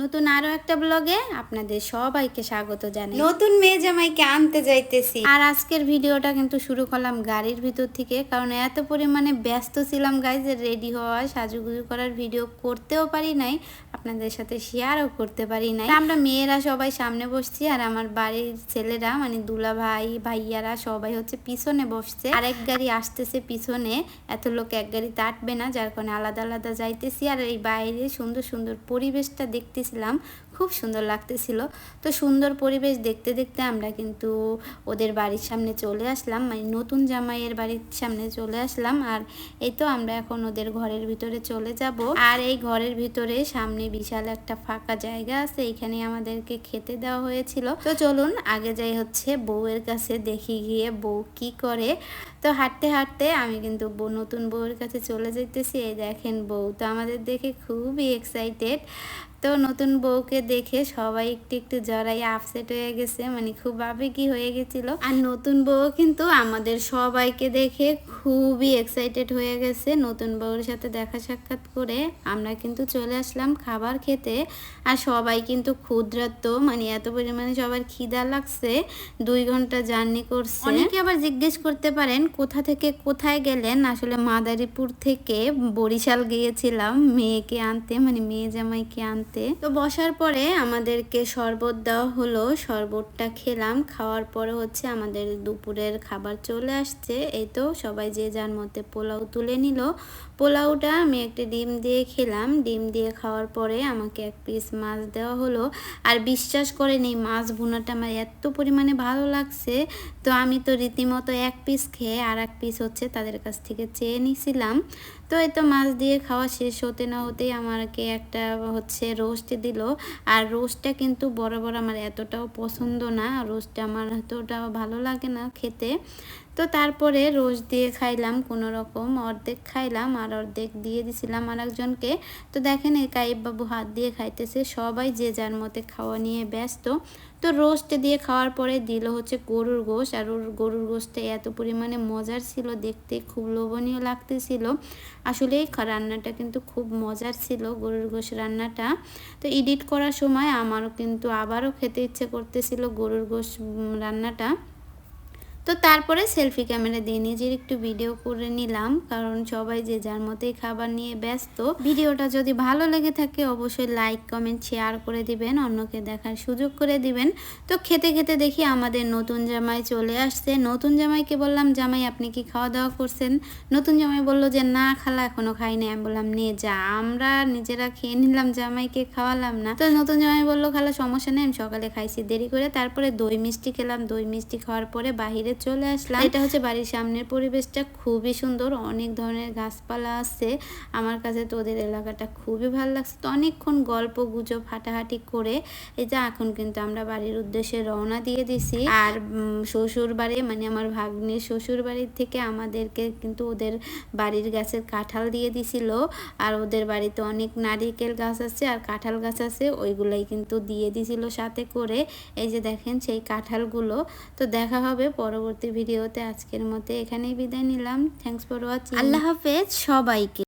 নতুন আরও একটা ব্লগে আপনাদের সবাইকে স্বাগত জানাই। নতুন মেয়ে জামাইকে আনতে যাইতেছি। আর আজকের ভিডিওটা কিন্তু শুরু করলাম গাড়ির ভিতর থেকে কারণ এত পরিমাণে ব্যস্ত ছিলাম গাইজ রেডি হওয়া সাজুগুজু করার ভিডিও করতেও পারি নাই। আপনাদের সাথে শেয়ারও করতে পারি নাই। আমরা মেয়েরা সবাই সামনে বসছি আর আমার বাড়ির ছেলেরা মানে দুলা ভাই, ভাইয়ারা সবাই হচ্ছে পিছনে বসছে। আরেক গাড়ি আসতেছে পিছনে, এত লোক এক গাড়ি আটবে না, যার কারণে আলাদা আলাদা যাইতেছি। আর এই বাইরে সুন্দর সুন্দর পরিবেশটা দেখতেছিলাম। খুব সুন্দর লাগতেছিল। তো সুন্দর পরিবেশ দেখতে দেখতে আমরা কিন্তু ওদের বাড়ির সামনে চলে আসলাম। মানে নতুন জামাইয়ের বাড়ির সামনে চলে আসলাম। আর এই তো আমরা এখন ওদের ঘরের ভিতরে চলে যাব। আর এই ঘরের ভিতরে সামনে বিশাল একটা ফাঁকা জায়গা আছে। এখানে আমাদেরকে খেতে দেওয়া হয়েছিল। তো চলুন আগে যাই হচ্ছে বউয়ের কাছে, দেখি গিয়ে বউ কি করে। তো হাঁটতে হাঁটতে আমি কিন্তু নতুন বউয়ের কাছে চলে যেতেছি এই দেখেন বউ তো আমাদের দেখে খুবই এক্সাইটেড তো নতুন বউকে দেখে সবাই একটু একটু জড়াই আপসেট হয়ে গেছে মানে খুব আবেগী হয়ে গেছিল। আর নতুন বউ কিন্তু আমাদের সবাইকে দেখে খুবই এক্সাইটেড হয়ে গেছে নতুন বউর সাথে দেখা সাক্ষাৎ করে। আমরা কিন্তু চলে আসলাম খাবার খেতে আর সবাই কিন্তু ক্ষুদ্রাত্ম মানে এত পরিমাণে সবার খিদা লাগছে, দুই ঘণ্টা জার্নি করছে। অনেকে আবার জিজ্ঞেস করতে পারেন, কোথা থেকে কোথায় গেলেন? আসলে মাদারীপুর থেকে বরিশাল গিয়েছিলাম, মেয়েকে আনতে মানে মেয়ে জামাইকে আনতে। তো বসার পরে আমাদেরকে শরবত দেওয়া হলো। শরবতটা খেলাম, খাওয়ার পরে হচ্ছে আমাদের দুপুরের খাবার চলে আসছে। এই তো সবাই যে যার মধ্যে পোলাও তুলে নিল। পোলাওটা আমি একটা ডিম দিয়ে খেলাম। ডিম দিয়ে খাওয়ার পরে আমাকে এক পিস মাছ দেওয়া হলো। আর বিশ্বাস করেন, এই মাছ ভুনাটা আমার এত পরিমাণে ভালো লাগছে। তো আমি তো রীতিমতো এক পিস খেয়ে আর এক পিস হচ্ছে তাদের কাছ থেকে চেয়ে নিছিলাম। তো এই তো মাছ দিয়ে খাওয়া শেষ হতে না হতেই আমাকে একটা হচ্ছে রোস্ট দিল। আর রোস্টটা কিন্তু বরাবর আমার এতটাও পছন্দ না। রোস্টটা আমার এতটাও ভালো লাগে না খেতে। তো তারপরে রোজ দিয়ে খাইলাম কোনো রকম অর্ধেক খাইলাম আর অর্ধেক দিয়ে দিছিলাম আর একজনকে তো দেখেন এই কাইব বাবু হাত দিয়ে খাইতেছে, সবাই যে যার মতে খাওয়া নিয়ে ব্যস্ত। তো রোস্ট দিয়ে খাওয়ার পরে দিল হচ্ছে গরুর গোশ, আর ওর গরুর গোশটা এত পরিমাণে মজার ছিল, দেখতে খুব লোভনীয় লাগতেছিল। আসলে এই রান্নাটা কিন্তু খুব মজার ছিল, গরুর গোশ রান্নাটা। তো এডিট করার সময় আমারও কিন্তু আবারও খেতে ইচ্ছে করতেছিল গরুর গোশ রান্নাটা। তো তারপরে সেলফি ক্যামেরা দিয়ে নিজের একটু ভিডিও করে নিলাম। কারণ সবাই যে যার মতোই খাবার নিয়ে ব্যস্ত, ভিডিওটা যদি ভালো লেগে থাকে অবশ্যই লাইক কমেন্ট শেয়ার করে দিবেন, অন্যকে দেখার সুযোগ করে দিবেন। তো খেতে খেতে দেখি আমাদের নতুন জামাই চলে আসছে। নতুন জামাইকে বললাম, জামাই, আপনি কি খাওয়া দাওয়া করছেন? নতুন জামাই বলল যে, না, খালা, এখনও খাই খাইনি। আমি বললাম, নে, যা। আমরা নিজেরা খেয়ে নিলাম, জামাইকে খাওয়ালাম না। তো নতুন জামাই বলল, খালা, সমস্যা নেই, আমি সকালে খাইছি। দেরি করে তারপরে দই মিষ্টি খেলাম। দই মিষ্টি খাওয়ার পরে বাহিরে চলে আসলাম। এটা হচ্ছে বাড়ির সামনের পরিবেশটা, খুবই সুন্দর, অনেক ধরনের গাছপালা আছে। আমার কাছে তো ওদের এলাকাটা খুবই ভালো লাগছে। তো অনেকক্ষণ গল্প, গুজব, হাঁটাহাঁটি করে এই যে এখন কিন্তু আমরা বাড়ির উদ্দেশ্যে রওনা দিয়ে দিছি। আর শ্বশুর বাড়ি মানে আমার ভাগ্নির শ্বশুর বাড়ির থেকে আমাদেরকে কিন্তু ওদের বাড়ির গাছের কাঁঠাল দিয়ে দিছিল। আর ওদের বাড়িতে অনেক নারিকেল গাছ আছে, আর কাঁঠাল গাছ আছে, ওইগুলাই কিন্তু দিয়ে দিছিল সাথে করে। এই যে দেখেন সেই কাঁঠালগুলো। তো দেখা হবে পরবর্তী ভিডিওতে আজকের মতো এখানেই বিদায় নিলাম। থ্যাংকস ফর ওয়াচিং আল্লাহ হাফেজ সবাইকে।